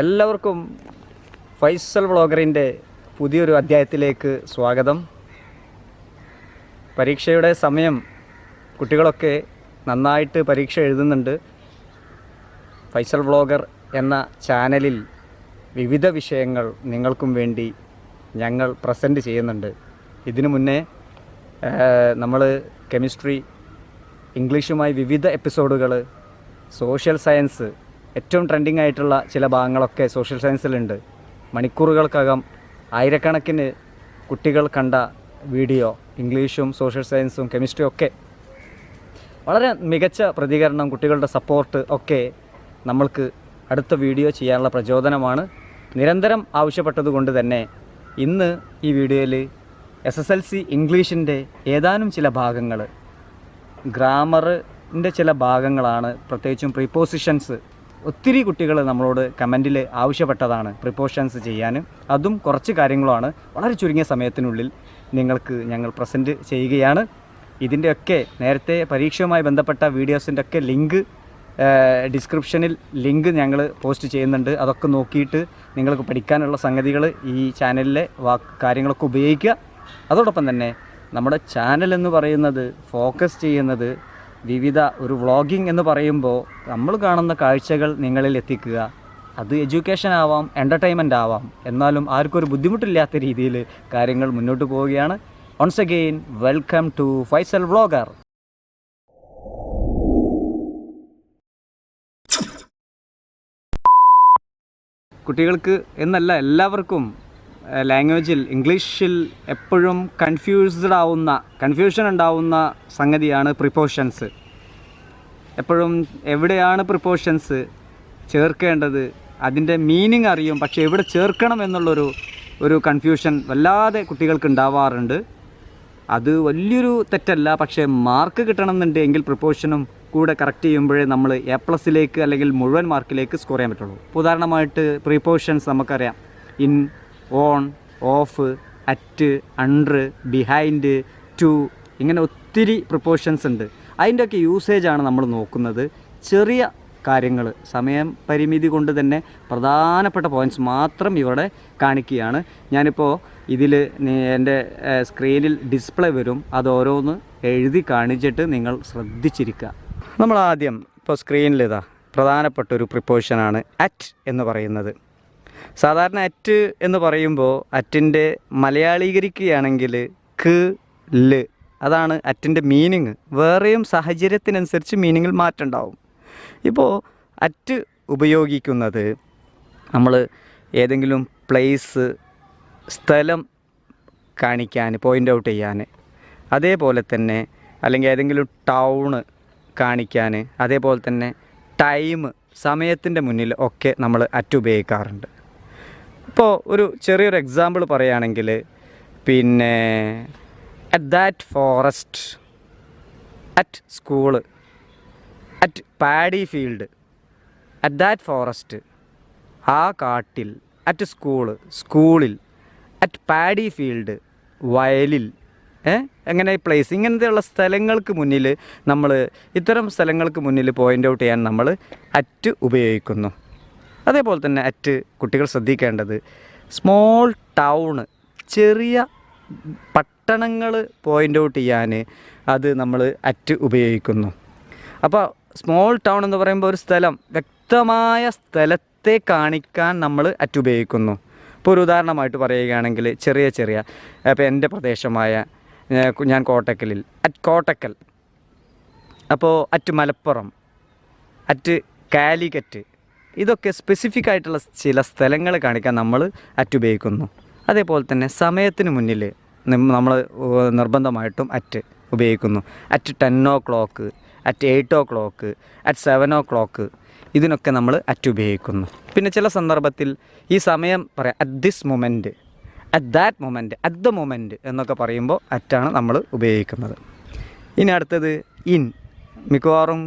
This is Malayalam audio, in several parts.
എല്ലാവർക്കും ഫൈസൽ വ്ളോഗറിന്റെ പുതിയൊരു അധ്യായത്തിലേക്ക് സ്വാഗതം. പരീക്ഷയുടെ സമയം കുട്ടികളൊക്കെ നന്നായിട്ട് പരീക്ഷ എഴുതുന്നുണ്ട്. ഫൈസൽ വ്ളോഗർ എന്ന ചാനലിൽ വിവിധ വിഷയങ്ങൾ നിങ്ങൾക്കും വേണ്ടി ഞങ്ങൾ പ്രസന്റ് ചെയ്യുന്നുണ്ട്. ഇതിനു മുന്നേ നമ്മൾ കെമിസ്ട്രി ഇംഗ്ലീഷുമായി വിവിധ എപ്പിസോഡുകൾ സോഷ്യൽ സയൻസ് ഏറ്റവും ട്രെൻഡിങ് ആയിട്ടുള്ള ചില ഭാഗങ്ങളൊക്കെ സോഷ്യൽ സയൻസിലുണ്ട് മണിക്കൂറുകൾക്കകം ആയിരക്കണക്കിന് കുട്ടികൾ കണ്ട വീഡിയോ ഇംഗ്ലീഷും സോഷ്യൽ സയൻസും കെമിസ്ട്രിയും ഒക്കെ വളരെ മികച്ച പ്രതികരണം കുട്ടികളുടെ സപ്പോർട്ട് ഒക്കെ നമ്മൾക്ക് അടുത്ത വീഡിയോ ചെയ്യാനുള്ള പ്രചോദനമാണ്. നിരന്തരം ആവശ്യപ്പെട്ടതുകൊണ്ട് തന്നെ ഇന്ന് ഈ വീഡിയോയിൽ എസ് എസ് എൽ സി ഇംഗ്ലീഷിന്റെ ഏതാനും ചില ഭാഗങ്ങൾ ഗ്രാമറിന്റെ ചില ഭാഗങ്ങളാണ് പ്രത്യേകിച്ചും പ്രിപ്പോസിഷൻസ് ഒത്തിരി കുട്ടികൾ നമ്മളോട് കമന്റിൽ ആവശ്യപ്പെട്ടതാണ് പ്രിപ്പോഷൻസ് ചെയ്യാനും അതും കുറച്ച് കാര്യങ്ങളുമാണ്. വളരെ ചുരുങ്ങിയ സമയത്തിനുള്ളിൽ നിങ്ങൾക്ക് ഞങ്ങൾ പ്രസന്റ് ചെയ്യുകയാണ്. ഇതിന്റെയൊക്കെ നേരത്തെ പരീക്ഷയുമായി ബന്ധപ്പെട്ട വീഡിയോസിന്റെ ഒക്കെ ലിങ്ക് ഡിസ്ക്രിപ്ഷനിൽ ലിങ്ക് ഞങ്ങൾ പോസ്റ്റ് ചെയ്യുന്നുണ്ട്. അതൊക്കെ നോക്കിയിട്ട് നിങ്ങൾക്ക് പഠിക്കാനുള്ള സംഗതികൾ ഈ ചാനലിലെ വാക്ക് കാര്യങ്ങളൊക്കെ ഉപയോഗിക്കുക. അതോടൊപ്പം തന്നെ നമ്മുടെ ചാനൽ എന്ന് പറയുന്നത് ഫോക്കസ് ചെയ്യുന്നത് വിവിധ ഒരു വ്ളോഗിംഗ് എന്ന് പറയുമ്പോൾ നമ്മൾ കാണുന്ന കാഴ്ചകൾ നിങ്ങളിൽ എത്തിക്കുക. അത് എഡ്യൂക്കേഷൻ ആവാം എന്റർടൈൻമെന്റ് ആവാം. എന്നാലും ആർക്കും ഒരു ബുദ്ധിമുട്ടില്ലാത്ത രീതിയിൽ കാര്യങ്ങൾ മുന്നോട്ട് പോവുകയാണ്. Once again welcome to Faisal vlogger കുട്ടികൾക്ക് എന്നല്ല എല്ലാവർക്കും ലാംഗ്വേജിൽ ഇംഗ്ലീഷിൽ എപ്പോഴും കൺഫ്യൂസ്ഡ് ആവുന്ന കൺഫ്യൂഷൻ ഉണ്ടാവുന്ന സംഗതിയാണ് പ്രിപ്പോഷൻസ് എപ്പോഴും എവിടെയാണ് പ്രിപ്പോഷൻസ് ചേർക്കേണ്ടത്? അതിന്റെ മീനിങ് അറിയും പക്ഷേ എവിടെ ചേർക്കണം എന്നുള്ളൊരു ഒരു കൺഫ്യൂഷൻ വല്ലാതെ കുട്ടികൾക്ക് ഉണ്ടാവാറുണ്ട്. അത് വലിയൊരു തെറ്റല്ല പക്ഷേ മാർക്ക് കിട്ടണമെന്നുണ്ടെങ്കിൽ പ്രിപ്പോഷനും കൂടെ കറക്റ്റ് ചെയ്യുമ്പോഴേ നമ്മൾ എ പ്ലസിലേക്ക് അല്ലെങ്കിൽ മുഴുവൻ മാർക്കിലേക്ക് സ്കോർ ചെയ്യാൻ പറ്റുള്ളൂ. ഉദാഹരണമായിട്ട് പ്രിപ്പോഷൻസ് നമുക്കറിയാം. In on of at under behind to ഇങ്ങനെ ഒത്തിരി പ്രിപ്പോഷൻസ് ഉണ്ട്. അതിന്റെയൊക്കെ യൂസേജാണ് നമ്മൾ നോക്കുന്നത്. ചെറിയ കാര്യങ്ങൾ സമയം പരിമിതി കൊണ്ട് തന്നെ പ്രധാനപ്പെട്ട പോയിന്റ്സ് മാത്രം ഇവിടെ കാണിക്കുകയാണ്. ഞാനിപ്പോൾ ഇതിൽ എന്റെ സ്ക്രീനിൽ ഡിസ്പ്ലേ വരും. അത് ഓരോന്ന് എഴുതി കാണിച്ചിട്ട് നിങ്ങൾ ശ്രദ്ധിച്ചിരിക്കുക. നമ്മൾ ആദ്യം ഇപ്പോൾ സ്ക്രീനിലിതാ പ്രധാനപ്പെട്ട ഒരു പ്രിപ്പോഷനാണ് അറ്റ് എന്ന് പറയുന്നത്. സാധാരണ അറ്റ് എന്ന് പറയുമ്പോൾ അറ്റിന്റെ മലയാളീകരിക്കുകയാണെങ്കിൽ ക് ൽ. അതാണ് അറ്റിന്റെ മീനിങ് വേറെയും സാഹചര്യത്തിനനുസരിച്ച് മീനിങ്ങിൽ മാറ്റം ഉണ്ടാവും ഇപ്പോൾ അറ്റ് ഉപയോഗിക്കുന്നത് നമ്മൾ ഏതെങ്കിലും പ്ലേസ് സ്ഥലം കാണിക്കാൻ പോയിന്റ് ഔട്ട് ചെയ്യാൻ. അതേപോലെ തന്നെ അല്ലെങ്കിൽ ഏതെങ്കിലും ടൗണ് കാണിക്കാൻ. അതേപോലെ തന്നെ ടൈം സമയത്തിന്റെ മുന്നിൽ ഒക്കെ നമ്മൾ അറ്റ് ഉപയോഗിക്കാറുണ്ട്. ഇപ്പോൾ ഒരു ചെറിയൊരു എക്സാമ്പിൾ പറയുകയാണെങ്കിൽ പിന്നെ at that forest at school at paddy field at that forest ആ കാട്ടിൽ at school school at paddy field വയലിൽ ഏ? എങ്ങനെ പ്ലേസ് ഇങ്ങനത്തെയുള്ള സ്ഥലങ്ങൾക്ക് മുന്നിൽ നമ്മൾ ഇത്തരം സ്ഥലങ്ങൾക്ക് മുന്നിൽ പോയിന്റ് ഔട്ട് ചെയ്യാൻ നമ്മൾ അറ്റ് ഉപയോഗിക്കുന്നു. അതേപോലെ തന്നെ അറ്റ് കുട്ടികൾ ശ്രദ്ധിക്കേണ്ടത് സ്മോൾ ടൗൺ ചെറിയ പട്ടണങ്ങൾ പോയിന്റ് ഔട്ട് ചെയ്യാൻ അത് നമ്മൾ അറ്റ് ഉപയോഗിക്കുന്നു. അപ്പോൾ സ്മോൾ ടൗൺ എന്ന് പറയുമ്പോൾ ഒരു സ്ഥലം വ്യക്തമായ സ്ഥലത്തെ കാണിക്കാൻ നമ്മൾ അറ്റ് ഉപയോഗിക്കുന്നു. ഇപ്പോൾ ഒരു ഉദാഹരണമായിട്ട് പറയുകയാണെങ്കിൽ ചെറിയ ചെറിയ ഇപ്പോൾ എന്റെ പ്രദേശമായ ഞാൻ കോട്ടക്കലിൽ അറ്റ് കോട്ടക്കൽ. അപ്പോൾ അറ്റ് മലപ്പുറം അറ്റ് കാലിക്കറ്റ്. ഇതൊക്കെ സ്പെസിഫിക് ആയിട്ടുള്ള ചില സ്ഥലങ്ങൾ കാണിക്കാൻ നമ്മൾ അറ്റ് ഉപയോഗിക്കുന്നു. അതേപോലെ തന്നെ സമയത്തിന് മുന്നിൽ നമ്മൾ നിർബന്ധമായിട്ടും അറ്റ് ഉപയോഗിക്കുന്നു. At ten o'clock at eight o'clock at seven o'clock ഇതിനൊക്കെ നമ്മൾ അറ്റ് ഉപയോഗിക്കുന്നു. പിന്നെ ചില സന്ദർഭത്തിൽ ഈ സമയം പറയാം at this moment at that moment at the moment എന്നൊക്കെ പറയുമ്പോൾ അറ്റാണ് നമ്മൾ ഉപയോഗിക്കുന്നത്. ഇനി അടുത്തത് ഇൻ മിക്കവാറും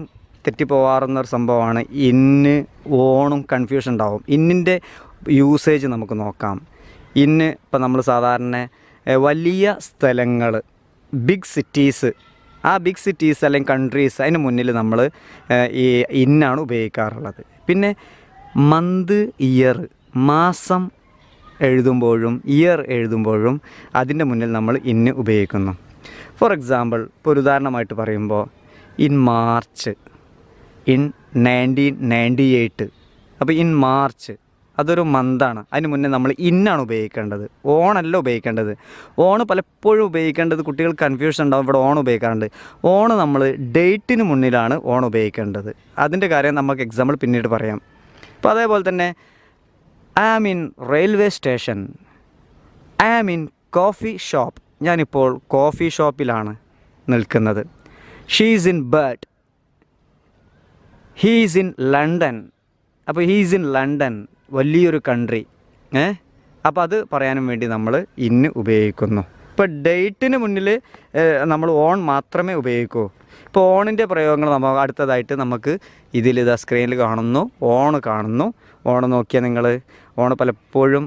തെറ്റിപ്പോവാറുന്ന ഒരു സംഭവമാണ്. ഇന്ന് ഓണും കൺഫ്യൂഷൻ ഉണ്ടാവും. ഇന്നിന്റെ യൂസേജ് നമുക്ക് നോക്കാം. ഇന്ന് ഇപ്പം നമ്മൾ സാധാരണ വലിയ സ്ഥലങ്ങൾ ബിഗ് സിറ്റീസ് ആ ബിഗ് സിറ്റീസ് അല്ലെങ്കിൽ കൺട്രീസ് അതിന് മുന്നിൽ നമ്മൾ ഈ ഇന്നാണ് ഉപയോഗിക്കാറുള്ളത്. പിന്നെ മന്ത് ഇയർ മാസം എഴുതുമ്പോഴും ഇയർ എഴുതുമ്പോഴും അതിന്റെ മുന്നിൽ നമ്മൾ ഇന്ന് ഉപയോഗിക്കുന്നു. ഫോർ എക്സാമ്പിൾ ഇപ്പോൾ ഒരു ഉദാഹരണമായിട്ട് പറയുമ്പോൾ in March in nineteen ninety eight അപ്പോൾ ഇൻ മാർച്ച് അതൊരു മന്താണ് അതിന് മുന്നേ നമ്മൾ ഇന്നാണ് ഉപയോഗിക്കേണ്ടത്. ഓണല്ല ഉപയോഗിക്കേണ്ടത്. ഓണ് പലപ്പോഴും ഉപയോഗിക്കേണ്ടത് കുട്ടികൾ കൺഫ്യൂഷൻ ഉണ്ടാവും. ഇവിടെ ഓൺ ഉപയോഗിക്കാറുണ്ട്. ഓണ് നമ്മൾ ഡേറ്റിന് മുന്നിലാണ് ഓൺ ഉപയോഗിക്കേണ്ടത്. അതിന്റെ കാര്യം നമുക്ക് എക്സാമ്പിൾ പിന്നീട് പറയാം. അപ്പോൾ അതേപോലെ തന്നെ I am in railway station I am in coffee shop ഞാനിപ്പോൾ കോഫി ഷോപ്പിലാണ് നിൽക്കുന്നത് she's in bird he's in London അപ്പോൾ ഹീസ് ഇൻ ലണ്ടൻ വലിയൊരു കൺട്രി ഏ? അപ്പോൾ അത് പറയാനും വേണ്ടി നമ്മൾ ഇന്ന് ഉപയോഗിക്കുന്നു. ഇപ്പോൾ ഡേറ്റിന് മുന്നിൽ നമ്മൾ ഓൺ മാത്രമേ ഉപയോഗിക്കൂ. ഇപ്പോൾ ഓണിന്റെ പ്രയോഗങ്ങൾ നമ്മൾ അടുത്തതായിട്ട് നമുക്ക് ഇതിൽ ഇതാ സ്ക്രീനിൽ കാണുന്നു. ഓൺ കാണുന്നു. ഓൺ നോക്കിയാൽ നിങ്ങൾ ഓൺ പലപ്പോഴും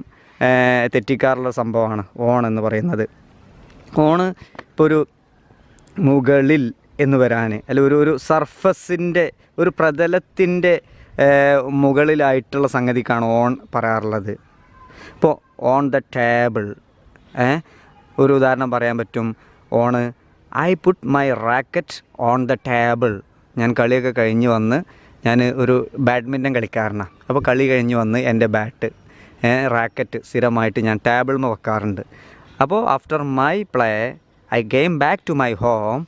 തെറ്റിക്കാറുള്ള സംഭവമാണ്. ഓൺ എന്ന് പറയുന്നത്. ഓണ് ഇപ്പോൾ ഒരു മുകളിൽ എന്ന് വരാൻ അല്ല ഒരു ഒരു സർഫസിന്റെ ഒരു പ്രതലത്തിന്റെ മുകളിലായിട്ടുള്ള സംഗതിക്കാണ് ഓൺ പറയാറുള്ളത്. ഇപ്പോൾ ഓൺ ദ ടേബിൾ ഒരു ഉദാഹരണം പറയാൻ പറ്റും. On I put my racket on the table ഞാൻ കളിയൊക്കെ കഴിഞ്ഞ് വന്ന് ഞാൻ ഒരു ബാഡ്മിന്റൺ കളിക്കാരനാണ് അപ്പോൾ കളി കഴിഞ്ഞ് വന്ന് എന്റെ ബാറ്റ് റാക്കറ്റ് സ്ഥിരമായിട്ട് ഞാൻ ടേബിളിൽ വെക്കാറുണ്ട്. അപ്പോൾ after my play I game back to my home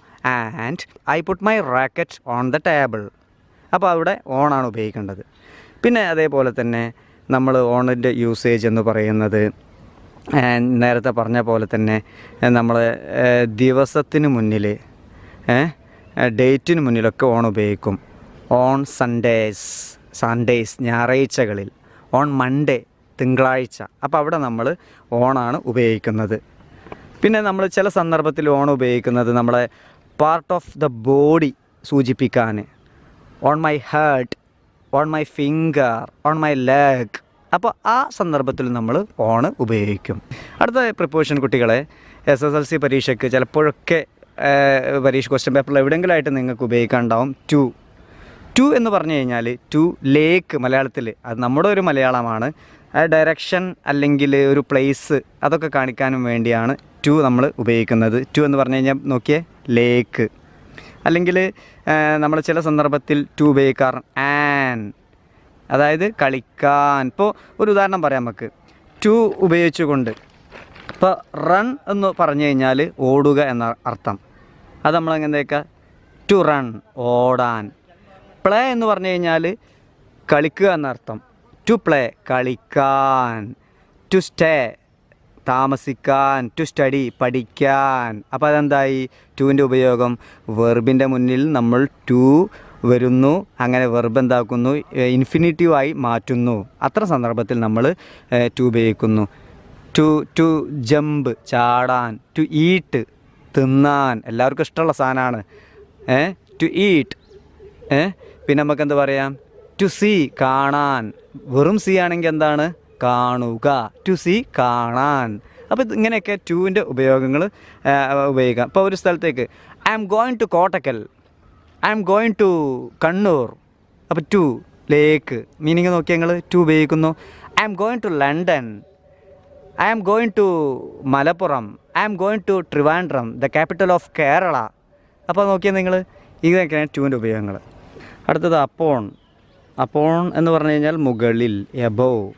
and I put my racket on the table അപ്പോൾ അവിടെ ഓണാണ് ഉപയോഗിക്കേണ്ടത്. പിന്നെ അതേപോലെ തന്നെ നമ്മൾ ഓണിന്റെ യൂസേജ് എന്ന് പറയുന്നത് നേരത്തെ പറഞ്ഞ പോലെ തന്നെ നമ്മൾ ദിവസത്തിന് മുന്നിൽ ഡേറ്റിന് മുന്നിലൊക്കെ ഓൺ ഉപയോഗിക്കും. ഓൺ സൺഡേസ് സൺഡേസ് ഞായറാഴ്ചകളിൽ. ഓൺ മൺഡേ തിങ്കളാഴ്ച. അപ്പോൾ അവിടെ നമ്മൾ ഓണാണ് ഉപയോഗിക്കുന്നത്. പിന്നെ നമ്മൾ ചില സന്ദർഭത്തിൽ ഓൺ ഉപയോഗിക്കുന്നത് നമ്മളെ പാർട്ട് ഓഫ് ദ ബോഡി സൂചിപ്പിക്കാൻ. On my heart on my finger on my leg അപ്പോൾ ആ സന്ദർഭത്തിൽ നമ്മൾ ഓണ് ഉപയോഗിക്കും. അടുത്ത പ്രിപ്പോഷൻ കുട്ടികളെ എസ് എസ് എൽ സി പരീക്ഷയ്ക്ക് ചിലപ്പോഴൊക്കെ പരീക്ഷ ക്വസ്റ്റ്യൻ പേപ്പറിൽ എവിടെയെങ്കിലും ആയിട്ട് നിങ്ങൾക്ക് ഉപയോഗിക്കാനുണ്ടാവും ടു ടു എന്ന് പറഞ്ഞു കഴിഞ്ഞാൽ ടു ലേക്ക് മലയാളത്തിൽ അത് നമ്മുടെ ഒരു മലയാളമാണ്. ആ ഡയറക്ഷൻ അല്ലെങ്കിൽ ഒരു പ്ലേസ് അതൊക്കെ കാണിക്കാനും വേണ്ടിയാണ് ടു നമ്മൾ ഉപയോഗിക്കുന്നത്. ടു എന്ന് പറഞ്ഞു കഴിഞ്ഞാൽ നോക്കിയേ ലേക്ക് അല്ലെങ്കിൽ നമ്മൾ ചില സന്ദർഭത്തിൽ ടു ഉപയോഗിക്കാറ് ആൻ അതായത് കളിക്കാൻ. ഇപ്പോൾ ഒരു ഉദാഹരണം പറയാം നമുക്ക്. ടു ഉപയോഗിച്ചുകൊണ്ട്. ഇപ്പോൾ റൺ എന്ന് പറഞ്ഞു കഴിഞ്ഞാൽ ഓടുക എന്ന അർത്ഥം. അത് നമ്മൾ എങ്ങനെയൊക്കെ ടു റൺ ഓടാൻ. പ്ലേ എന്ന് പറഞ്ഞു കഴിഞ്ഞാൽ കളിക്കുക എന്നർത്ഥം ടു പ്ലേ കളിക്കാൻ ടു സ്റ്റേ താമസിക്കാൻ ടു സ്റ്റഡി പഠിക്കാൻ. അപ്പോൾ അതെന്തായി? ടുവിന്റെ ഉപയോഗം വെർബിന്റെ മുന്നിൽ നമ്മൾ ടു വരുന്നു. അങ്ങനെ വെർബ് എന്താക്കുന്നു? ഇൻഫിനിറ്റീവായി മാറ്റുന്നു. അത്ര സന്ദർഭത്തിൽ നമ്മൾ ടു ഉപയോഗിക്കുന്നു. ടു ടു ജമ്പ് ചാടാൻ ടു ഈട്ട് തിന്നാൻ. എല്ലാവർക്കും ഇഷ്ടമുള്ള സാധനമാണ്. ഏ ടു ഈട്ട് ഏ പിന്നെ നമുക്ക് എന്താ പറയാം? ടു സി കാണാൻ. വെറും സി ആണെങ്കിൽ എന്താണ്? കാണുക. ടു സി കാണാൻ. അപ്പോൾ ഇങ്ങനെയൊക്കെ ടുവിന്റെ ഉപയോഗങ്ങൾ ഉപയോഗിക്കാം. ഇപ്പോൾ ഒരു സ്ഥലത്തേക്ക് I am going to Kottakkal. I am going to Kannur. അപ്പോൾ ടു ലേക്ക് മീനിങ് നോക്കി ഞങ്ങൾ ടു ഉപയോഗിക്കുന്നു. I am going to London I am going to Malappuram. I am going to Trivandrum the capital of Kerala അപ്പോൾ നോക്കിയാൽ നിങ്ങൾ ഇതൊക്കെയാണ് ടുവിന്റെ ഉപയോഗങ്ങൾ അടുത്തത് അപ്പോൺ. അപ്പോൺ എന്ന് പറഞ്ഞു കഴിഞ്ഞാൽ മുകളിൽ എബോവ്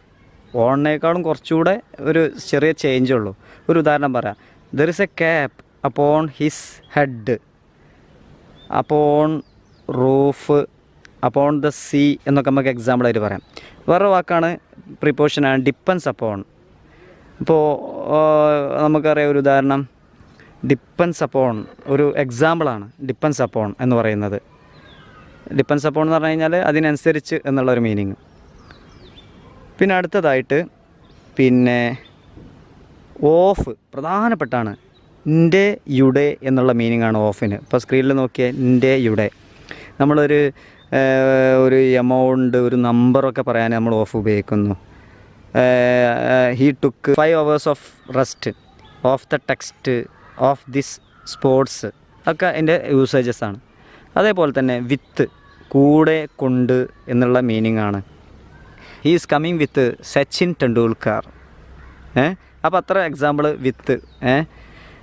ഓണിനേക്കാളും കുറച്ചുകൂടെ ഒരു ചെറിയ ചേഞ്ച് ഉള്ളൂ. ഒരു ഉദാഹരണം പറയാം. There is a cap upon his head upon roof upon the sea എന്നൊക്കെ നമുക്ക് എക്സാമ്പിളായിട്ട് പറയാം. വേറൊരു വാക്കാണ് പ്രിപ്പോഷനാണ് ഡിപ്പൻസ് അപ്പോൺ ഇപ്പോൾ നമുക്കറിയാം ഒരു ഉദാഹരണം. ഡിപ്പൻസ് അപ്പോൺ ഒരു എക്സാമ്പിളാണ് ഡിപ്പൻസ് അപ്പോൺ എന്ന് പറയുന്നത്. ഡിപ്പൻസ് അപ്പോൺ എന്ന് പറഞ്ഞു കഴിഞ്ഞാൽ അതിനനുസരിച്ച് എന്നുള്ളൊരു മീനിങ് പിന്നെ അടുത്തതായിട്ട് പിന്നെ ഓഫ് പ്രധാനപ്പെട്ടാണ്. ഇന്റെ യുടെ എന്നുള്ള മീനിങ് ആണ് ഓഫിന് ഇപ്പോൾ സ്ക്രീനിൽ നോക്കിയാൽ ഇന്റെ യുടെ. നമ്മളൊരു ഒരു എമൗണ്ട് ഒരു നമ്പറൊക്കെ പറയാൻ നമ്മൾ ഓഫ് ഉപയോഗിക്കുന്നു. He took five hours of rest of the text of this sports ഒക്കെ എന്റെ യൂസേജസ് ആണ്. അതേപോലെ തന്നെ വിത്ത് കൂടെ കൊണ്ട് എന്നുള്ള മീനിങ് ആണ്. He is coming with Sachin Tendulkar ഏ? അപ്പോൾ അത്ര എക്സാമ്പിൾ വിത്ത് ഏ?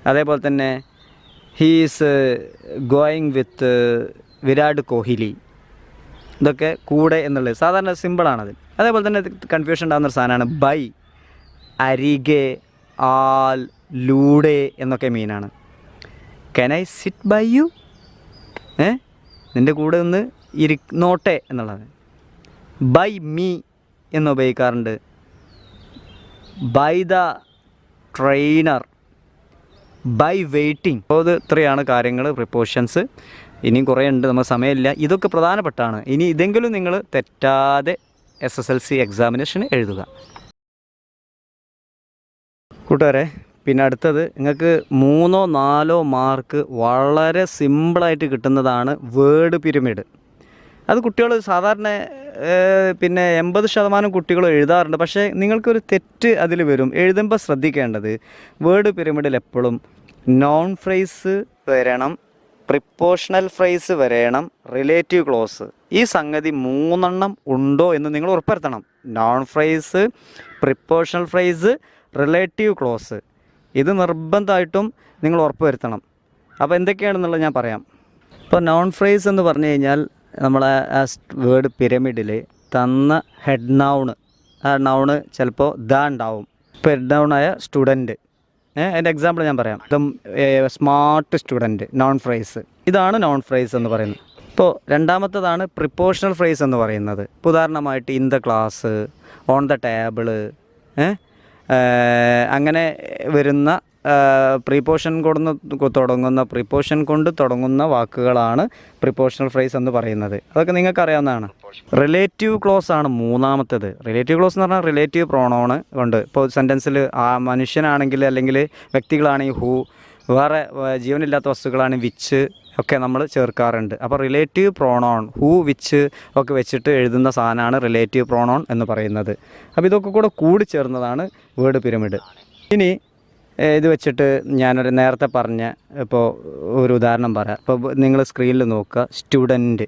അതേപോലെ തന്നെ he is going with Virat Kohli. ഇതൊക്കെ കൂടെ എന്നുള്ളത്. സാധാരണ സിമ്പിളാണത് അതേപോലെ തന്നെ കൺഫ്യൂഷൻ ഉണ്ടാകുന്ന ഒരു സാധനമാണ് ബൈ അരികെ ആൽ ലൂടെ എന്നൊക്കെ മീനാണ് can I sit by you ഏ? നിന്റെ കൂടെ ഒന്ന് ഇരിക്കുന്നോട്ടെ എന്നുള്ളത്. ബൈ മീ എന്ന് ഉപയോഗിക്കാറുണ്ട്. By the trainer. By waiting. അപ്പോൾ ഇത് ഇത്രയാണ് കാര്യങ്ങൾ പ്രിപ്പോഷൻസ് ഇനിയും കുറേ ഉണ്ട് നമുക്ക് സമയമില്ല. ഇതൊക്കെ പ്രധാനപ്പെട്ടാണ്. ഇനി ഇതെങ്കിലും നിങ്ങൾ തെറ്റാതെ എസ് എസ് എൽ സി എക്സാമിനേഷന് എഴുതുക. കൂട്ടുകാരെ പിന്നെ അടുത്തത് നിങ്ങൾക്ക് മൂന്നോ നാലോ മാർക്ക് വളരെ സിമ്പിളായിട്ട് കിട്ടുന്നതാണ് വേർഡ് പിരമിഡ് അത് കുട്ടികൾ സാധാരണ പിന്നെ എൺപത് ശതമാനം കുട്ടികൾ എഴുതാറുണ്ട്. പക്ഷേ നിങ്ങൾക്കൊരു തെറ്റ് അതിൽ വരും. എഴുതുമ്പോൾ ശ്രദ്ധിക്കേണ്ടത് വേർഡ് പിരമിഡിൽ എപ്പോഴും നോൺ ഫ്രേസ് വരണം പ്രിപ്പോഷണൽ ഫ്രേസ് വരണം റിലേറ്റീവ് ക്ലോസ് ഈ സംഗതി മൂന്നെണ്ണം ഉണ്ടോ എന്ന് നിങ്ങൾ ഉറപ്പുവരുത്തണം. Noun phrase prepositional phrase relative clause ഇത് നിർബന്ധമായിട്ടും നിങ്ങൾ ഉറപ്പുവരുത്തണം. അപ്പോൾ എന്തൊക്കെയാണെന്നുള്ളത് ഞാൻ പറയാം. ഇപ്പോൾ നോൺ ഫ്രേസ് എന്ന് പറഞ്ഞു കഴിഞ്ഞാൽ നമ്മളെ ആ വേർഡ് പിരമിഡിൽ തന്ന ഹെഡ് നൗണ് ആ നൗണ് ചിലപ്പോൾ ദ ഉണ്ടാവും. ഇപ്പോൾ ഹെഡ് നൗണായ സ്റ്റുഡന്റ് എന്റെ എക്സാമ്പിൾ ഞാൻ പറയാം. ഇതും സ്മാർട്ട് സ്റ്റുഡന്റ് നോൺ ഫ്രേസ് ഇതാണ് നോൺ ഫ്രേസ് എന്ന് പറയുന്നത്. ഇപ്പോൾ രണ്ടാമത്തതാണ് പ്രിപ്പോഷണൽ ഫ്രേസ് എന്ന് പറയുന്നത്. ഇപ്പോൾ ഉദാഹരണമായിട്ട് in the class on the table അങ്ങനെ വരുന്ന പ്രീപോഷൻ കൊടുന്ന് തുടങ്ങുന്ന പ്രീപോഷൻ കൊണ്ട് തുടങ്ങുന്ന വാക്കുകളാണ് പ്രിപ്പോഷണൽ ഫ്രേസ് എന്ന് പറയുന്നത്. അതൊക്കെ നിങ്ങൾക്ക് അറിയാവുന്നതാണ് റിലേറ്റീവ് ക്ലോസ് ആണ് മൂന്നാമത്തേത്. റിലേറ്റീവ് ക്ലോസ് എന്ന് പറഞ്ഞാൽ റിലേറ്റീവ് പ്രോണോണ് കൊണ്ട്. ഇപ്പോൾ സെന്റൻസിൽ ആ മനുഷ്യനാണെങ്കിൽ അല്ലെങ്കിൽ വ്യക്തികളാണെങ്കിൽ ഹൂ വേറെ ജീവനില്ലാത്ത വസ്തുക്കളാണ് വിച്ച് ഒക്കെ നമ്മൾ ചേർക്കാറുണ്ട്. അപ്പോൾ റിലേറ്റീവ് പ്രോണോൺ ഹൂ വിച്ച് ഒക്കെ വെച്ചിട്ട് എഴുതുന്ന സാധനമാണ് റിലേറ്റീവ് പ്രോണോൺ എന്ന് പറയുന്നത്. അപ്പോൾ ഇതൊക്കെ കൂടെ കൂടി ചേർന്നതാണ് വേർഡ് പിരമിഡ്. ഇനി ഇത് വെച്ചിട്ട് ഞാനൊരു നേരത്തെ പറഞ്ഞ ഇപ്പോൾ ഒരു ഉദാഹരണം പറയാം. ഇപ്പോൾ നിങ്ങൾ സ്ക്രീനിൽ നോക്കുക സ്റ്റുഡന്റ്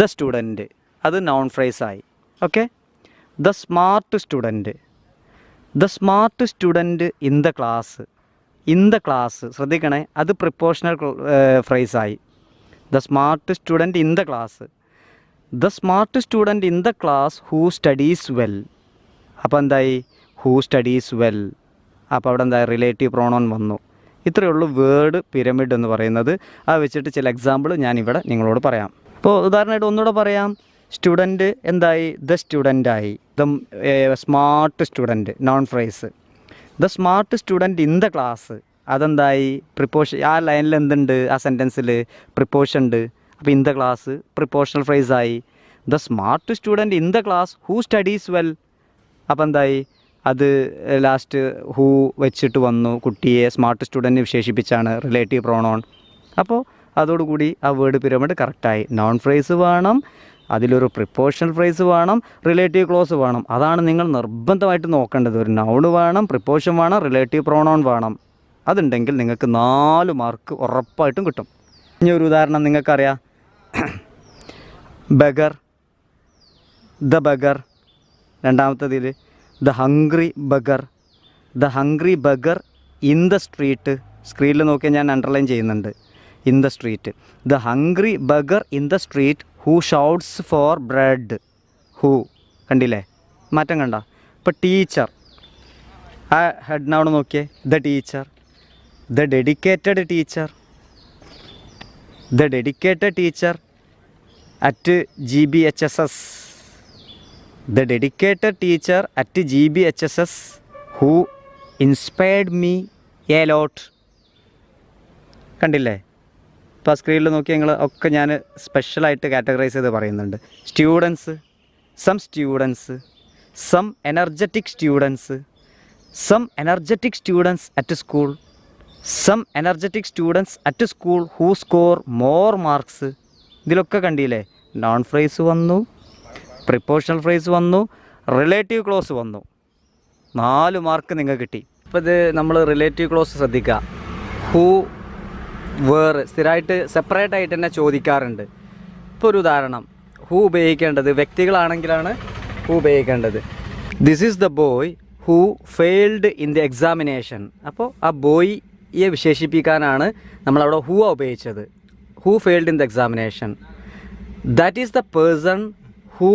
ദ സ്റ്റുഡന്റ് അത് നോൺ ഫ്രേസ് ആയി. Okay the smart student the smart student in the class in the class ശ്രദ്ധിക്കണേ അത് പ്രിപ്പോഷണൽ ഫ്രേസ് ആയി. The smart student in the class the smart student in the class who studies well അപ്പോൾ എന്തായി? ഹൂ സ്റ്റഡീസ് വെൽ അപ്പോൾ അവിടെ എന്താ റിലേറ്റീവ് പ്രോണോൺ വന്നു. ഇത്രയേ ഉള്ളൂ വേർഡ് പിരമിഡ് എന്ന് പറയുന്നത്. അത് വെച്ചിട്ട് ചില എക്സാമ്പിൾ ഞാനിവിടെ നിങ്ങളോട് പറയാം. ഇപ്പോൾ ഉദാഹരണമായിട്ട് ഒന്നുകൂടെ പറയാം. സ്റ്റുഡന്റ് എന്തായി? The സ്റ്റുഡന്റായി the smart student noun phrase the smart student in the class അതെന്തായി? പ്രിപ്പോഷൻ ആ ലൈനിൽ എന്തുണ്ട്? ആ സെന്റൻസിൽ പ്രിപ്പോഷൻ ഉണ്ട്. അപ്പോൾ in the class prepositional phrase ആയി. The smart student in the class who studies well അപ്പോൾ എന്തായി? അത് ലാസ്റ്റ് ഹൂ വെച്ചിട്ട് വന്നു. കുട്ടിയെ സ്മാർട്ട് സ്റ്റുഡന്റ് വിശേഷിപ്പിച്ചാണ് റിലേറ്റീവ് പ്രോണോൺ. അപ്പോൾ അതോടുകൂടി ആ വേർഡ് പിരമിഡ് കറക്റ്റായി. നോൺ ഫ്രേസ് വേണം അതിലൊരു പ്രിപ്പോഷണൽ ഫ്രേസ് വേണം റിലേറ്റീവ് ക്ലോസ് വേണം. അതാണ് നിങ്ങൾ നിർബന്ധമായിട്ട് നോക്കേണ്ടത്. ഒരു നൗൺ വേണം പ്രിപ്പോഷൻ വേണം റിലേറ്റീവ് പ്രോണോൺ വേണം. അതുണ്ടെങ്കിൽ നിങ്ങൾക്ക് നാല് മാർക്ക് ഉറപ്പായിട്ടും കിട്ടും. ഇനി ഒരു ഉദാഹരണം നിങ്ങൾക്കറിയാം. Bugger the beggar രണ്ടാമത്തതിൽ the hungry beggar. The hungry beggar in the street. സ്ക്രീനിൽ നോക്കിയാൽ ഞാൻ അണ്ടർലൈൻ ചെയ്യുന്നുണ്ട്. In the street. The hungry beggar in the street who shouts for bread. Who. കണ്ടില്ലേ? മാറ്റം കണ്ട? ഇപ്പോൾ ടീച്ചർ. ആ ഹെഡ് നോക്കിയേ. The teacher. The dedicated teacher. The dedicated teacher at G B H S S the dedicated teacher at G B H S S who inspired me a lot കണ്ടില്ലേ? ഇപ്പോൾ സ്ക്രീനിൽ നോക്കി ഞങ്ങൾ ഒക്കെ ഞാൻ സ്പെഷ്യലായിട്ട് കാറ്റഗറൈസ് ചെയ്ത് പറയുന്നുണ്ട്. Students some students some energetic students some energetic students at school some energetic students at school who score more marks ഇതിലൊക്കെ കണ്ടില്ലേ? നോൺ ഫ്രൈസ് വന്നു. പ്രിപ്പോഷണൽ ഫ്രേസ് വന്നു റിലേറ്റീവ് ക്ലോസ് വന്നു. നാല് മാർക്ക് നിങ്ങൾക്ക് കിട്ടി. ഇപ്പം ഇത് നമ്മൾ റിലേറ്റീവ് ക്ലോസ് ശ്രദ്ധിക്കുക. ഹൂ വേർ സ്ഥിരമായിട്ട് സെപ്പറേറ്റ് ആയിട്ട് തന്നെ ചോദിക്കാറുണ്ട്. ഇപ്പോൾ ഒരു ഉദാഹരണം. ഹൂ ഉപയോഗിക്കേണ്ടത് വ്യക്തികളാണെങ്കിലാണ് ഹൂ ഉപയോഗിക്കേണ്ടത്. This is the boy who failed in the examination അപ്പോൾ ആ ബോയിയെ വിശേഷിപ്പിക്കാനാണ് നമ്മളവിടെ ഹൂ ഉപയോഗിച്ചത്. Who failed in the examination that is the person who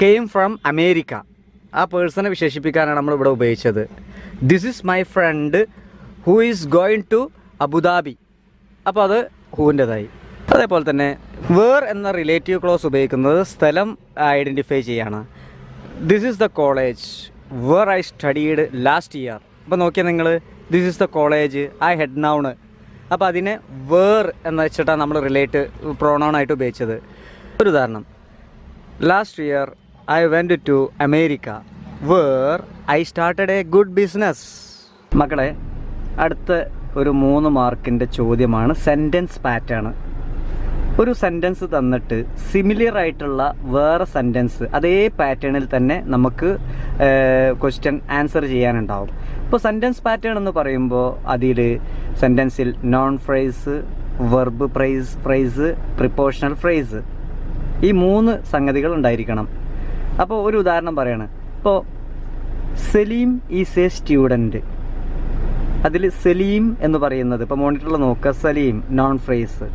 came from America ആ പേഴ്സണെ വിശേഷിപ്പിക്കാനാണ് നമ്മളിവിടെ ഉപയോഗിച്ചത്. This is my friend who is going to Abu Dhabi അപ്പോൾ അത് ഹൂവിന്റെതായി അതേപോലെ തന്നെ വേർ എന്ന റിലേറ്റീവ് ക്ലോസ് ഉപയോഗിക്കുന്നത് സ്ഥലം ഐഡന്റിഫൈ ചെയ്യാണ്. This is the college where I studied last year അപ്പോൾ നോക്കിയാൽ നിങ്ങൾ this is the college I head noun അപ്പോൾ അതിനെ വേർ എന്ന് വെച്ചിട്ടാണ് നമ്മൾ റിലേറ്റ് പ്രോണൗൺ ആയിട്ട് ഉപയോഗിച്ചത്. ഒരു ഉദാഹരണം. Last year I went to America where I started a good business മക്കളെ അടുത്ത ഒരു മൂന്ന് മാർക്കിന്റെ ചോദ്യമാണ് സെന്റൻസ് പാറ്റേൺ ഒരു സെന്റൻസ് തന്നിട്ട് സിമിലർ ആയിട്ടുള്ള വേറെ സെന്റൻസ് അതേ പാറ്റേണിൽ തന്നെ നമുക്ക് ക്വസ്റ്റ്യൻ ആൻസർ ചെയ്യാനുണ്ടാവും. ഇപ്പോൾ സെന്റൻസ് പാറ്റേൺ എന്ന് പറയുമ്പോൾ അതിൽ സെന്റൻസിൽ noun phrase verb phrase phrase prepositional phrase ഈ മൂന്ന് സംഗതികൾ ഉണ്ടായിരിക്കണം. അപ്പോൾ ഒരു ഉദാഹരണം പറയാണ്. ഇപ്പോൾ സലീം ഈസ് എ സ്റ്റുഡന്റ് അതിൽ സലീം എന്ന് പറയുന്നത് ഇപ്പോൾ മോണിറ്ററിൽ നോക്കുക Saleem noun phrase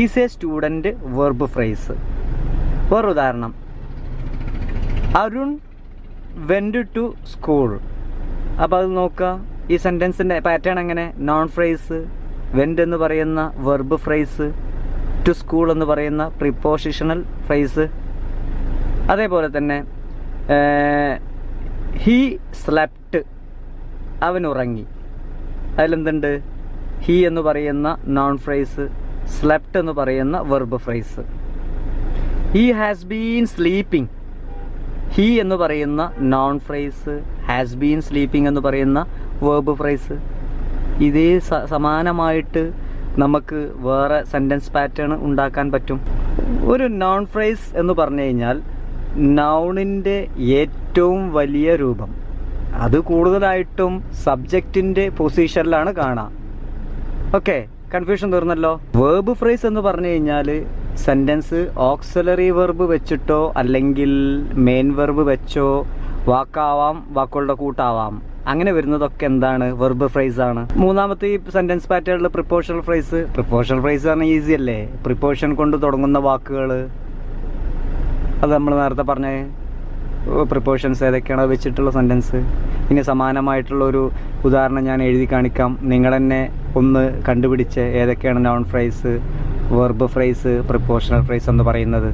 is a student verb phrase വേറൊരു ഉദാഹരണം. അരുൺ വെൻഡ് ടു സ്കൂൾ അപ്പോൾ അത് നോക്കുക. ഈ സെന്റൻസിന്റെ പാറ്റേൺ എങ്ങനെ? നോൺ ഫ്രേസ് വെൻഡ് എന്ന് പറയുന്ന വെർബ് ഫ്രേസ് ടു സ്കൂൾ എന്ന് പറയുന്ന പ്രിപ്പോസിഷണൽ ഫ്രൈസ് അതേപോലെ തന്നെ ഹീ സ്ലെപ്റ്റ് അവൻ ഉറങ്ങി. അതിലെന്തുണ്ട്? ഹീ എന്ന് പറയുന്ന നോൺ ഫ്രൈസ് സ്ലെപ്റ്റ് എന്ന് പറയുന്ന verb phrase he has been sleeping he എന്ന് പറയുന്ന noun phrase has been sleeping എന്ന് പറയുന്ന വേർബ് ഫ്രൈസ് ഇതേ സമാനമായിട്ട് നമുക്ക് വേറെ സെന്റൻസ് പാറ്റേൺ ഉണ്ടാക്കാൻ പറ്റും. ഒരു നോൺ ഫ്രേസ് എന്ന് പറഞ്ഞു കഴിഞ്ഞാൽ നൗണിന്റെ ഏറ്റവും വലിയ രൂപം. അത് കൂടുതലായിട്ടും സബ്ജക്റ്റിന്റെ പൊസിഷനിലാണ് കാണാം. ഓക്കെ കൺഫ്യൂഷൻ തീർന്നല്ലോ. വേർബ് ഫ്രേസ് എന്ന് പറഞ്ഞു കഴിഞ്ഞാൽ സെന്റൻസ് ഓക്സലറി വെർബ് വെച്ചിട്ടോ അല്ലെങ്കിൽ മെയിൻ വെർബ് വെച്ചോ വാക്കാവാം വാക്കുകളുടെ കൂട്ടാവാം. അങ്ങനെ വരുന്നതൊക്കെ എന്താണ്? വെർബ് ഫ്രൈസ് ആണ്. മൂന്നാമത്തെ ഈ സെന്റൻസ് പാറ്റേണിൽ പ്രിപ്പോഷണൽ ഫ്രൈസ് പ്രിപ്പോഷണൽ ഫ്രൈസ് പറഞ്ഞാൽ ഈസി അല്ലേ? പ്രിപ്പോഷൻ കൊണ്ട് തുടങ്ങുന്ന വാക്കുകൾ അത് നമ്മൾ നേരത്തെ പറഞ്ഞ പ്രിപ്പോഷൻസ് ഏതൊക്കെയാണ് വെച്ചിട്ടുള്ള സെന്റൻസ് ഇനി സമാനമായിട്ടുള്ള ഒരു ഉദാഹരണം ഞാൻ എഴുതി കാണിക്കാം. നിങ്ങൾ തന്നെ ഒന്ന് കണ്ടുപിടിച്ച് ഏതൊക്കെയാണ് noun phrase verb phrase prepositional phrase എന്ന് പറയുന്നത്.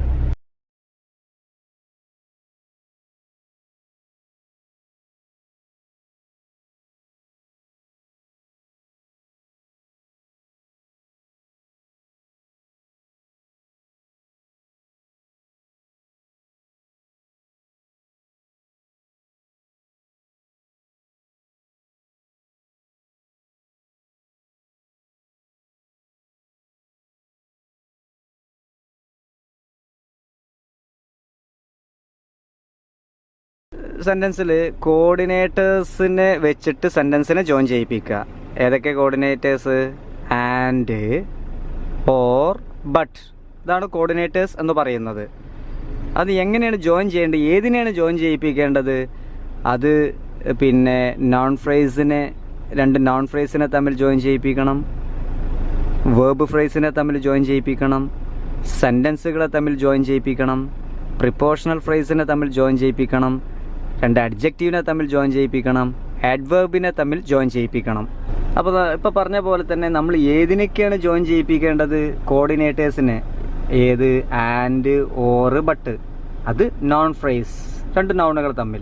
സെന്റൻസിൽ കോർഡിനേറ്റേഴ്സിനെ വെച്ചിട്ട് സെന്റൻസിനെ ജോയിൻ ചെയ്യിപ്പിക്കുക. ഏതൊക്കെ കോർഡിനേറ്റേഴ്സ് ആൻഡ് ഓർ ബട്ട് ഇതാണ് കോർഡിനേറ്റേഴ്സ് എന്ന് പറയുന്നത്. അത് എങ്ങനെയാണ് ജോയിൻ ചെയ്യേണ്ടത്? ഏതിനെയാണ് ജോയിൻ ചെയ്യിപ്പിക്കേണ്ടത്? അത് പിന്നെ നോൺ ഫ്രേസിനെ രണ്ട് നോൺ ഫ്രേസിനെ തമ്മിൽ ജോയിൻ ചെയ്യിപ്പിക്കണം. വേർബ് ഫ്രേസിനെ തമ്മിൽ ജോയിൻ ചെയ്യിപ്പിക്കണം. സെന്റൻസുകളെ തമ്മിൽ ജോയിൻ ചെയ്യിപ്പിക്കണം. പ്രിപ്പോഷണൽ ഫ്രേസിനെ തമ്മിൽ ജോയിൻ ചെയ്യിപ്പിക്കണം. രണ്ട് അഡ്ജക്റ്റീവിനെ തമ്മിൽ ജോയിൻ ചെയ്യിപ്പിക്കണം അഡ്വേർബിനെ തമ്മിൽ ജോയിൻ ചെയ്യിപ്പിക്കണം. അപ്പോൾ ഇപ്പോൾ പറഞ്ഞ പോലെ തന്നെ നമ്മൾ ഏതിനൊക്കെയാണ് ജോയിൻ ചെയ്യിപ്പിക്കേണ്ടത്? കോർഡിനേറ്റേഴ്സിനെ ഏത് ആൻഡ് ഓറ് ബട്ട് അത് നോൺ ഫ്രേസ് രണ്ട് നൗണുകൾ തമ്മിൽ.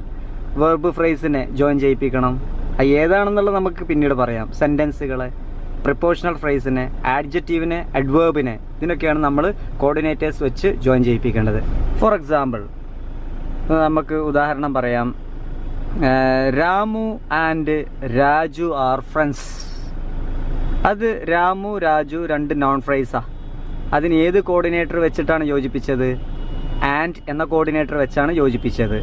വെർബ് ഫ്രേസിനെ ജോയിൻ ചെയ്യിപ്പിക്കണം. അത് ഏതാണെന്നുള്ളത് നമുക്ക് പിന്നീട് പറയാം. സെന്റൻസുകളെ പ്രിപ്പോഷണൽ ഫ്രേസിനെ ആഡ്ജറ്റീവിനെ അഡ്വേർബിനെ ഇതിനൊക്കെയാണ് നമ്മൾ കോർഡിനേറ്റേഴ്സ് വെച്ച് ജോയിൻ ചെയ്യിപ്പിക്കേണ്ടത്. ഫോർ എക്സാമ്പിൾ നമുക്ക് ഉദാഹരണം പറയാം. Ramu and Raju are friends അത് രാമു രാജു രണ്ട് നോൺ ഫ്രൈസാ അതിന് ഏത് കോർഡിനേറ്റർ വെച്ചിട്ടാണ് യോജിപ്പിച്ചത്? ആൻഡ് എന്ന കോർഡിനേറ്റർ വെച്ചാണ് യോജിപ്പിച്ചത്.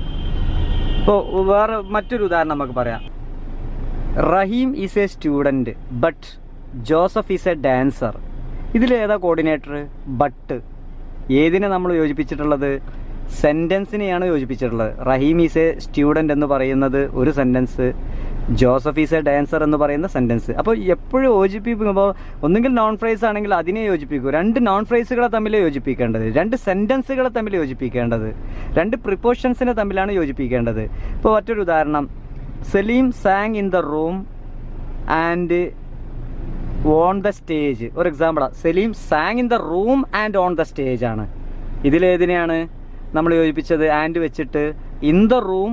ഇപ്പോൾ വേറെ മറ്റൊരു ഉദാഹരണം നമുക്ക് പറയാം. Rahim is a student but Joseph is a dancer ഇതിൽ ഏതാ കോർഡിനേറ്റർ ബട്ട് ഏതിനെ നമ്മൾ യോജിപ്പിച്ചിട്ടുള്ളത്? സെന്റൻസിനെയാണ് യോജിപ്പിച്ചിട്ടുള്ളത്. റഹീം ഈസ് എ സ്റ്റുഡന്റ് എന്ന് പറയുന്നത് ഒരു sentence Joseph is a dancer എന്ന് പറയുന്ന സെന്റൻസ് അപ്പോൾ എപ്പോഴും യോജിപ്പിക്കുമ്പോൾ ഒന്നുകിൽ നോൺ ഫ്രേസ് ആണെങ്കിൽ അതിനെ യോജിപ്പിക്കൂ. രണ്ട് നോൺ ഫ്രേസുകളെ തമ്മിൽ യോജിപ്പിക്കേണ്ടത്. രണ്ട് സെന്റൻസുകളെ തമ്മിൽ യോജിപ്പിക്കേണ്ടത്. രണ്ട് പ്രിപ്പോഷൻസിനെ തമ്മിലാണ് യോജിപ്പിക്കേണ്ടത്. ഇപ്പോൾ മറ്റൊരു ഉദാഹരണം. Saleem sang in the room and on the stage ഒരു എക്സാമ്പിളാണ് Saleem sang in the room and on the stage ആണ്. ഇതിലേതിനെയാണ്? നമ്മൾ യോജിപ്പിച്ചത് ആൻഡ് വെച്ചിട്ട് in the room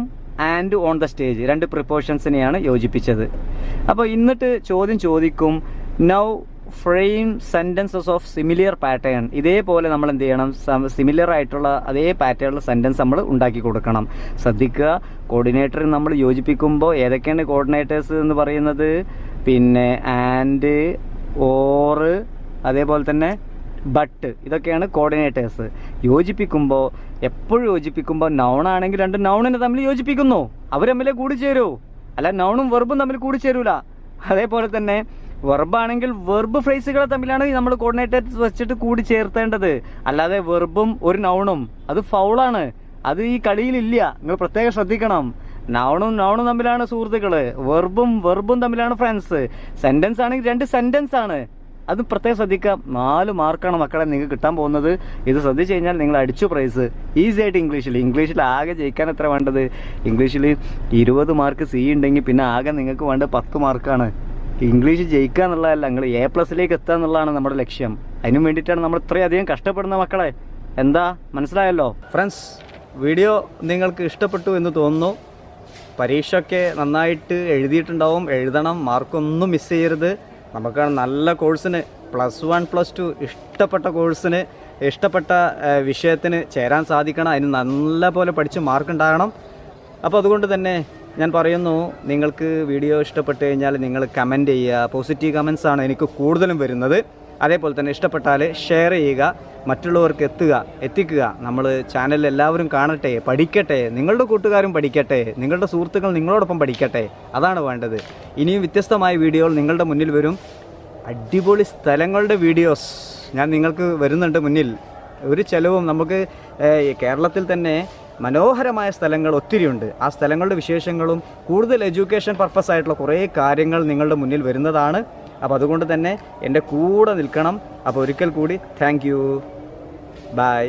and on the stage രണ്ട് പ്രിപ്പോഷൻസിനെയാണ് യോജിപ്പിച്ചത്. അപ്പോൾ ഇന്നിട്ട് ചോദ്യം ചോദിക്കും now frame sentences of similar pattern ഇതേപോലെ നമ്മൾ എന്ത് ചെയ്യണം? സിമിലിയർ ആയിട്ടുള്ള അതേ പാറ്റേണിലുള്ള സെന്റൻസ് നമ്മൾ ഉണ്ടാക്കി കൊടുക്കണം. ശ്രദ്ധിക്കുക. കോർഡിനേറ്റർ നമ്മൾ യോജിപ്പിക്കുമ്പോൾ ഏതൊക്കെയാണ് കോർഡിനേറ്റേഴ്സ് എന്ന് പറയുന്നത്? പിന്നെ ആൻഡ് ഓറ് അതേപോലെ തന്നെ ബട്ട് ഇതൊക്കെയാണ് കോർഡിനേറ്റേഴ്സ് യോജിപ്പിക്കുമ്പോൾ എപ്പോഴും യോജിപ്പിക്കുമ്പോൾ നൗൺ ആണെങ്കിൽ രണ്ട് നൗണിനെ തമ്മിൽ യോജിപ്പിക്കുന്നു. അവർ തമ്മിൽ കൂടി ചേരൂ അല്ല നൗണും വെർബും തമ്മിൽ കൂടി ചേരൂല അതേപോലെ തന്നെ വെർബാണെങ്കിൽ വെർബ് ഫ്രേസുകളെ തമ്മിലാണ് നമ്മൾ കോർഡിനേറ്റേഴ്സ് വെച്ചിട്ട് കൂടി ചേർത്തേണ്ടത് അല്ലാതെ വെർബും ഒരു നൗണും അത് ഫൗളാണ് അത് ഈ കളിയിലില്ല. നിങ്ങൾ പ്രത്യേകം ശ്രദ്ധിക്കണം. നൗണും നൗണും തമ്മിലാണ് സുഹൃത്തുക്കൾ. വെർബും വെർബും തമ്മിലാണ് ഫ്രണ്ട്സ് സെന്റൻസ് ആണെങ്കിൽ രണ്ട് സെന്റൻസ് ആണ്. അത് പ്രത്യേകം ശ്രദ്ധിക്കാം നാല് മാർക്കാണ് മക്കളെ നിങ്ങൾക്ക് കിട്ടാൻ പോകുന്നത്. ഇത് ശ്രദ്ധിച്ചു കഴിഞ്ഞാൽ നിങ്ങൾ അടിച്ചു പ്രൈസ്. ഈസി ആയിട്ട് ഇംഗ്ലീഷിൽ. ഇംഗ്ലീഷിൽ ആകെ ജയിക്കാൻ എത്ര വേണ്ടത്? ഇംഗ്ലീഷിൽ ഇരുപത് മാർക്ക് സി ഉണ്ടെങ്കിൽ പിന്നെ ആകെ നിങ്ങൾക്ക് വേണ്ടത് പത്ത് മാർക്കാണ്. ഇംഗ്ലീഷ് ജയിക്കുക എന്നുള്ളതല്ല നിങ്ങൾ എ പ്ലസിലേക്ക് എത്തുക എന്നുള്ളതാണ് നമ്മുടെ ലക്ഷ്യം. അതിനു വേണ്ടിയിട്ടാണ് നമ്മൾ ഇത്രയധികം കഷ്ടപ്പെടുന്ന മക്കളെ. എന്താ? മനസ്സിലായല്ലോ? ഫ്രണ്ട്സ് വീഡിയോ നിങ്ങൾക്ക് ഇഷ്ടപ്പെട്ടു എന്ന് തോന്നുന്നു. പരീക്ഷയൊക്കെ നന്നായിട്ട് എഴുതിയിട്ടുണ്ടാവും. എഴുതണം. മാർക്കൊന്നും മിസ് ചെയ്യരുത്. നമുക്ക് നല്ല കോഴ്സിന് പ്ലസ് വൺ പ്ലസ് ടു ഇഷ്ടപ്പെട്ട കോഴ്സിന് ഇഷ്ടപ്പെട്ട വിഷയത്തിന് ചേരാൻ സാധിക്കണം. അതിന് നല്ല പോലെ പഠിച്ച് മാർക്ക് ഉണ്ടാകണം. അപ്പോൾ അതുകൊണ്ട് തന്നെ ഞാൻ പറയുന്നു നിങ്ങൾക്ക് വീഡിയോ ഇഷ്ടപ്പെട്ട് കഴിഞ്ഞാൽ നിങ്ങൾ കമന്റ് ചെയ്യുക. പോസിറ്റീവ് കമൻസ് ആണ് എനിക്ക് കൂടുതലും വരുന്നത്. അതേപോലെ തന്നെ ഇഷ്ടപ്പെട്ടാൽ ഷെയർ ചെയ്യുക മറ്റുള്ളവർക്ക് എത്തുക എത്തിക്കുക. നമ്മൾ ചാനലിൽ എല്ലാവരും കാണട്ടെ പഠിക്കട്ടെ. നിങ്ങളുടെ കൂട്ടുകാരും പഠിക്കട്ടെ. നിങ്ങളുടെ സുഹൃത്തുക്കൾ നിങ്ങളോടൊപ്പം പഠിക്കട്ടെ. അതാണ് വേണ്ടത്. ഇനിയും വ്യത്യസ്തമായ വീഡിയോകൾ നിങ്ങളുടെ മുന്നിൽ വരും. അടിപൊളി സ്ഥലങ്ങളുടെ വീഡിയോസ് ഞാൻ നിങ്ങൾക്ക് വരുന്നുണ്ട് മുന്നിൽ. ഒരു ചിലവും നമുക്ക് കേരളത്തിൽ തന്നെ മനോഹരമായ സ്ഥലങ്ങൾ ഒത്തിരിയുണ്ട് ആ സ്ഥലങ്ങളുടെ വിശേഷങ്ങളും കൂടുതൽ എഡ്യൂക്കേഷൻ പർപ്പസ് ആയിട്ടുള്ള കുറേ കാര്യങ്ങൾ നിങ്ങളുടെ മുന്നിൽ വരുന്നതാണ്. അപ്പോൾ അതുകൊണ്ട് തന്നെ എന്റെ കൂടെ നിൽക്കണം. അപ്പോൾ ഒരിക്കൽ കൂടി താങ്ക് യു ബൈ